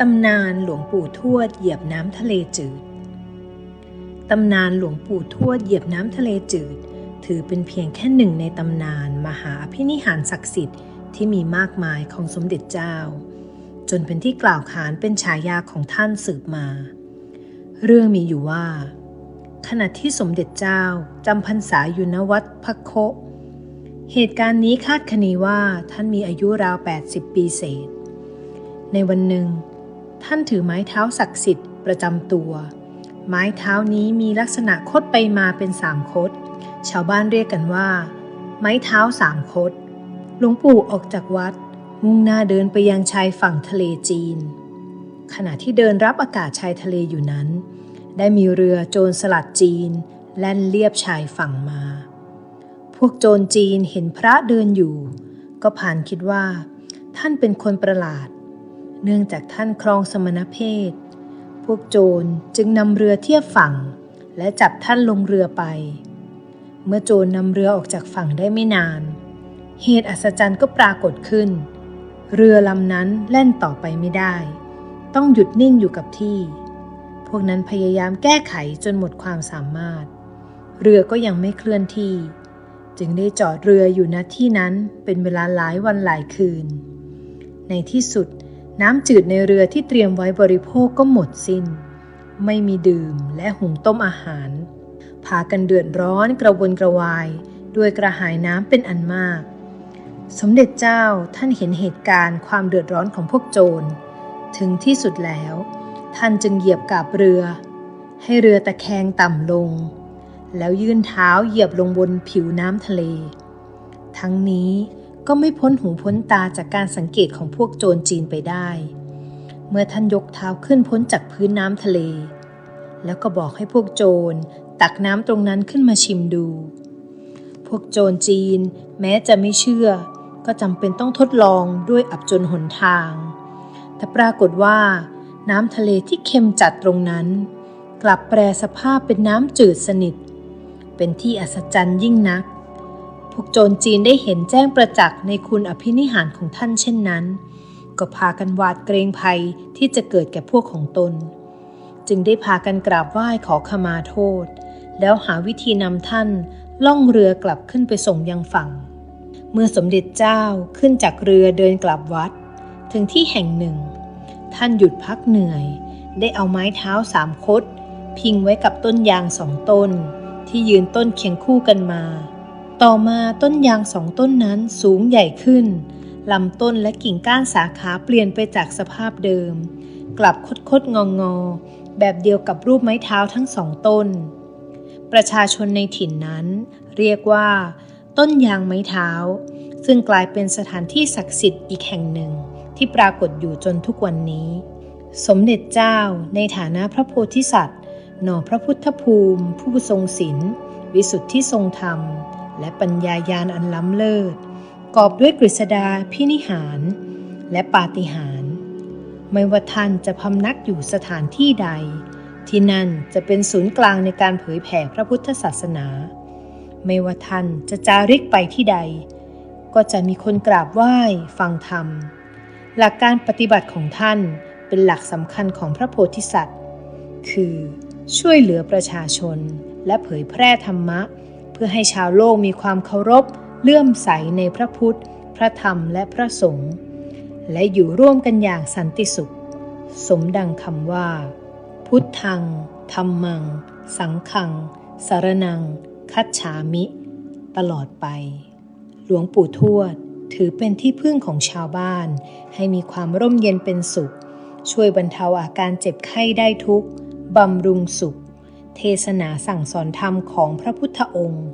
ตำนานหลวงปู่ทวดเหยียบน้ำทะเลจืด ตำนานหลวงปู่ทวดเหยียบน้ำทะเลจืด ถือเป็นเพียงแค่หนึ่งในตำนานมหาอภินิหารศักดิ์สิทธิ์ที่มีมากมายของสมเด็จเจ้า จนเป็นที่กล่าวขานเป็นฉายาของท่านสืบมา เรื่องมีอยู่ว่า ขณะที่สมเด็จเจ้าจำพรรษาอยู่ณวัดพระโคเหตุการณ์นี้คาดคะเนว่าท่านมีอายุราว 80 ปีเศษ ในวันหนึ่ง ท่านถือไม้เท้าศักดิ์สิทธิ์ประจำตัว ไม้เท้านี้มีลักษณะคดไปมาเป็นสามคด ชาวบ้านเรียกกันว่า ไม้เท้าสามคด หลวงปู่ออกจากวัด มุ่งหน้าเดินไปยังชายฝั่งทะเลจีน ขณะที่เดินรับอากาศชายทะเลอยู่นั้น ได้มีเรือโจรสลัดจีน แล่นเลียบชายฝั่งมา พวกโจรจีนเห็นพระเดินอยู่ ก็ผ่านคิดว่า ท่านเป็นคนประหลาด เนื่องจากท่านครองสมณเพศ พวกโจรจึงนำเรือเทียบฝั่ง และจับท่านลงเรือไป เมื่อโจรนำเรือออกจากฝั่งได้ไม่นาน เหตุอัศจรรย์ก็ปรากฏขึ้น เรือลำนั้นแล่นต่อไปไม่ได้ ต้องหยุดนิ่งอยู่กับที่ พวกนั้นพยายามแก้ไขจนหมดความสามารถ เรือก็ยังไม่เคลื่อนที่ จึงได้จอดเรืออยู่ณที่นั้นเป็นเวลาหลายวันหลายคืน ในที่สุด น้ำจืดในเรือที่เตรียมไว้บริโภคก็หมดสิน้น ไม่มีดื่มและหุงต้มอาหาร พากันเดือดร้อนกระวนกระวาย ด้วยกระหายน้ำเป็นอันมาก สมเด็จเจ้าท่านเห็นเหตุการณ์ความเดือดร้อนของพวกโจร ถึงที่สุดแล้ว ท่านจึงเหยียบกาบเรือ ให้เรือตะแคงต่ำลง แล้วยื่นเท้าเหยียบลงบนผิวน้ำทะเล ทั้งนี้ ก็ไม่พ้นหูพ้นตาจากการสังเกตของพวกโจรจีนไปได้ เมื่อท่านยกเท้าขึ้นพ้นจากพื้นน้ำทะเล แล้วก็บอกให้พวกโจรตักน้ำตรงนั้นขึ้นมาชิมดู พวกโจรจีนแม้จะไม่เชื่อ ก็จำเป็นต้องทดลองด้วยอับจนหนทาง แต่ปรากฏว่า น้ำทะเลที่เค็มจัดตรงนั้น กลับแปรสภาพเป็นน้ำจืดสนิท เป็นที่อัศจรรย์ยิ่งนัก วกโจรจีนได้เห็นแจ้งประจักษ์ในคุณอภินิหารของท่านเช่นนั้น ก็พากันหวาดเกรงภัยที่จะเกิดแก่พวกของตน จึงได้พากันกราบไหว้ขอขมาโทษ แล้วหาวิธีนำท่านล่องเรือกลับขึ้นไปส่งยังฝั่ง เมื่อสมเด็จเจ้าขึ้นจากเรือเดินกลับวัด ถึงที่แห่งหนึ่ง ท่านหยุดพักเหนื่อย ได้เอาไม้เท้าสามคดพิงไว้กับต้นยางสองต้น ที่ยืนต้นเคียงคู่กันมา ต่อมาต้นยางสองต้นนั้นสูงใหญ่ขึ้นลำต้นและกิ่งก้านสาขาเปลี่ยนไปจากสภาพเดิม กลับคดคดงองอแบบเดียวกับรูปไม้เท้าทั้งสองต้น ประชาชนในถิ่นนั้น เรียกว่า ต้นยางไม้เท้า ซึ่งกลายเป็นสถานที่ศักดิ์สิทธิ์อีกแห่งหนึ่งที่ปรากฏอยู่จนทุกวันนี้ สมเด็จเจ้าในฐานะพระโพธิสัตว์ หน่อพระพุทธภูมิ ผู้ทรงศีลวิสุทธิทรงธรรม และปัญญายาณอันล้ำเลิศกอบด้วยกฤษดาพินิหาร และปาฏิหาร ไม่ว่าท่านจะพำนักอยู่สถานที่ใด ที่นั่นจะเป็นศูนย์กลางในการเผยแผ่พระพุทธศาสนา ไม่ว่าท่านจะจาริกไปที่ใด ก็จะมีคนกราบไหว้ฟังธรรม หลักการปฏิบัติของท่านเป็นหลักสำคัญของพระโพธิสัตว์ คือช่วยเหลือประชาชนและเผยแพร่ธรรมะ เพื่อให้ชาวโลกมีความเคารพเลื่อมใสในพระพุทธ พระธรรมและพระสงฆ์และอยู่ร่วมกันอย่างสันติสุข สมดังคำว่า พุทธังธรรมัง สังขัง สารนัง คัจฉามิ ตลอดไป หลวงปู่ทวด ถือเป็นที่พึ่งของชาวบ้าน ให้มีความร่มเย็นเป็นสุข ช่วยบรรเทาอาการเจ็บไข้ได้ทุกบำรุงสุข เทศนาสั่งสอนธรรมของพระพุทธองค์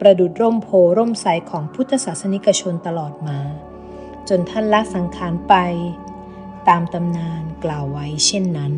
ประดุดร่มโพร่มใสของพุทธศาสนิกชนตลอดมา จนท่านละสังขารไป ตามตำนานกล่าวไว้เช่นนั้น